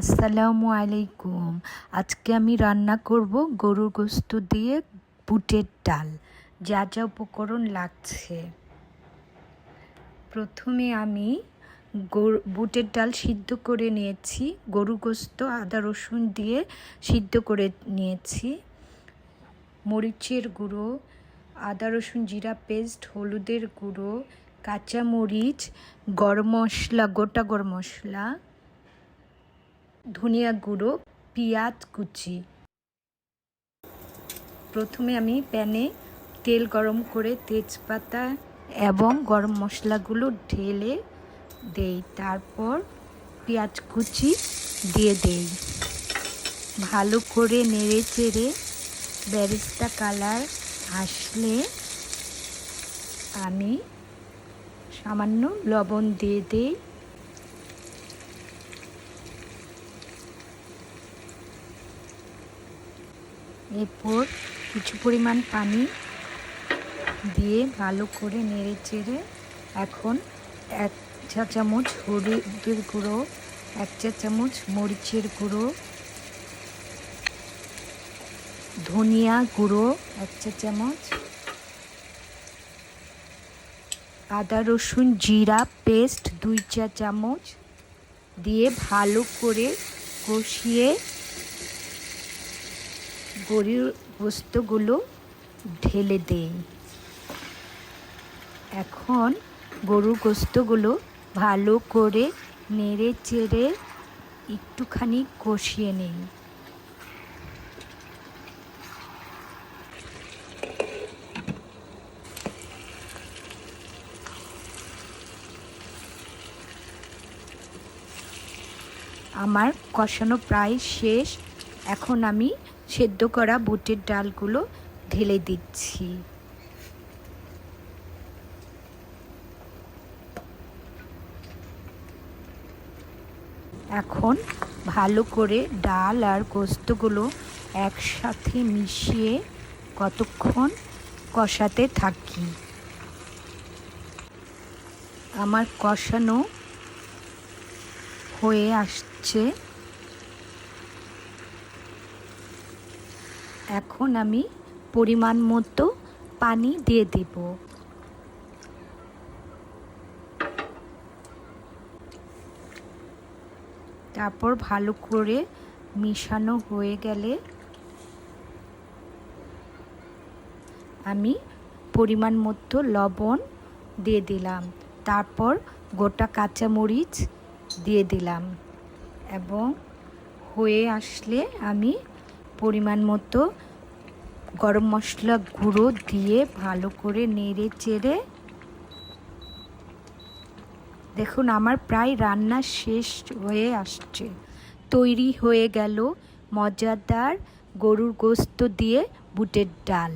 আসসালামু আলাইকুম। আজকে আমি রান্না করব গরুর গোস্ত দিয়ে বুটের ডাল। যা যা উপকরণ লাগছে। প্রথমে আমি বুটের ডাল সিদ্ধ করে নিয়েছি। গরু গোস্ত, আদা রসুন দিয়ে সিদ্ধ করে নিয়েছি। মরিচের গুঁড়ো, আদা রসুন জিরা পেস্ট, হলুদের গুঁড়ো, কাঁচা মরিচ, গরম মশলা, গোটা গরম মশলা। ধনিয়া গুঁড়ো, পেঁয়াজ কুচি। প্রথমে আমি প্যানে তেল গরম করে তেজপাতা এবং গরম মশলাগুলো ঢেলে দেই। তারপর পেঁয়াজ কুচি দিয়ে দেই। ভালো করে নেড়ে চেড়ে ব্যারিস্তা কালার আসলে আমি সামান্য লবণ দিয়ে দিই। এরপর কিছু পরিমাণ পানি দিয়ে ভালো করে নেড়ে চেড়ে এখন এক চা চামচ হলুদের গুঁড়ো, এক চা চামচ মরিচের গুঁড়ো, ধনিয়া গুঁড়ো, এক চা চামচ, আদা রসুন জিরা পেস্ট দুই চা চামচ দিয়ে ভালো করে কষিয়ে গরুর গোস্তগুলো ঢেলে দেই। এখন গরুর গোস্তগুলো ভালো করে নেড়ে চেড়ে একটুখানি কষিয়ে নেই। আমার কষানো প্রায় শেষ। এখন আমি সেদ্ধ করা বুটের ডালগুলো ঢেলে দিচ্ছি। এখন ভালো করে ডাল আর গোস্তগুলো একসাথে মিশিয়ে কতক্ষণ কষাতে থাকি। আমার কষানো হয়ে আসছে। এখন আমি পরিমাণ মতো পানি দিয়ে দেব। তারপর ভালো করে মিশানো হয়ে গেলে আমি পরিমাণ মতো লবণ দিয়ে দিলাম। তারপর গোটা কাঁচামরিচ দিয়ে দিলাম এবং হয়ে আসলে আমি পরিমাণ মতো গরম মশলা গুঁড়ো দিয়ে ভালো করে নেড়ে চেড়ে দেখুন, আমার প্রায় রান্না শেষ হয়ে আসছে। তৈরি হয়ে গেল মজাদার গরুর গোস্ত দিয়ে বুটের ডাল।